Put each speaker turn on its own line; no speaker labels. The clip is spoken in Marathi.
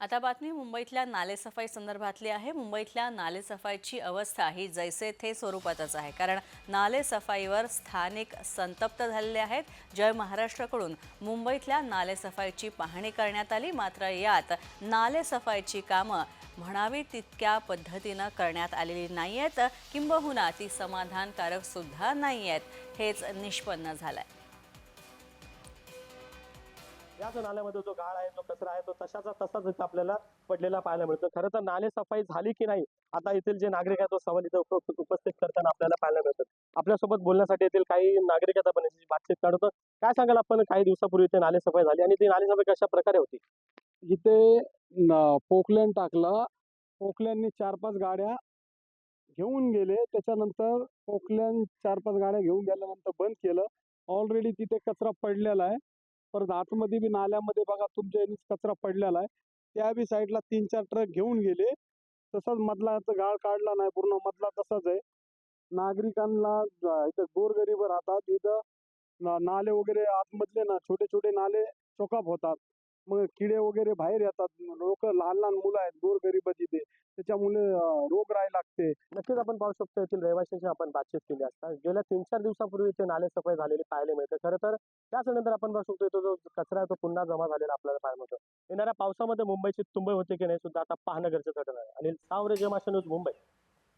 आता बातमी मुंबईतल्या नालेसफाई संदर्भातली आहे. मुंबईतल्या नालेसफाईची अवस्था ही जैसे थे स्वरूपातच आहे. कारण नालेसफाईवर स्थानिक संतप्त झालेले आहेत. जय महाराष्ट्राकडून मुंबईतल्या नालेसफाईची पाहणी करण्यात आली. मात्र यात नालेसफाईची कामं म्हणावी तितक्या पद्धतीनं करण्यात आलेली नाही आहेत किंबहुना ती समाधानकारक सुद्धा नाही आहेत हेच निष्पन्न झालं आहे
याच नाल्यामध्ये जो गाळ आहे जो कचरा आहे तो तशाचा तसाच इथं आपल्याला पडलेला पाहायला मिळतो. खरं तर नाले सफाई झाली की नाही आता येथील जे नागरिक आहेत तो सवाल इथं उपस्थित करताना आपल्याला पाहायला मिळतात आपल्यासोबत बोलण्यासाठी येथील काही नागरिक आता पण बातचीत काढतो. काय सांगाल आपण? काही दिवसापूर्वी इथे नाले सफाई झाली आणि ती नाले सफाई कशा प्रकारे होती?
इथे न- पोकलॅन टाकला. पोकलॅननी चार पाच गाड्या घेऊन गेले. त्याच्यानंतर पोकलॅन चार पाच गाड्या घेऊन गेल्यानंतर बंद केलं. ऑलरेडी तिथे कचरा पडलेला आहे. परत आतमध्ये बी नाल्यामध्ये बघा तुमच्या यांनीच कचरा पडलेला आहे. त्या बी साईडला तीन चार ट्रक घेऊन गेले. तसंच मधला गाळ काढला नाही पूर्ण मधला तसाच आहे. नागरिकांना इथं गोरगरीब राहतात. इथं नाले वगैरे आतमधले ना छोटे छोटे नाले चोकाप होतात. मग किडे वगैरे बाहेर येतात. लोक लहान लहान मुलं आहेत गोरगरीब त्याच्यामुळे अं, रोगराई लागते.
नक्कीच आपण पाहू शकतो येथील रहिवाशांशी आपण बातचीत केली असता. गेल्या तीन चार दिवसापूर्वी इथे नाले सफाई झालेली पाहायला मिळते. खरं तर त्याच्यानंतर आपण पाहू शकतो इथं जो कचरा आहे तो पुन्हा जमा झालेला आपल्याला पाहायला मिळतो. येणाऱ्या पावसामध्ये मुंबईची तुंबई होते की नाही सुद्धा आता पाहणं गरजेचं ठरणार आहे. आणि सावरे जमाशा न्यूज मुंबई.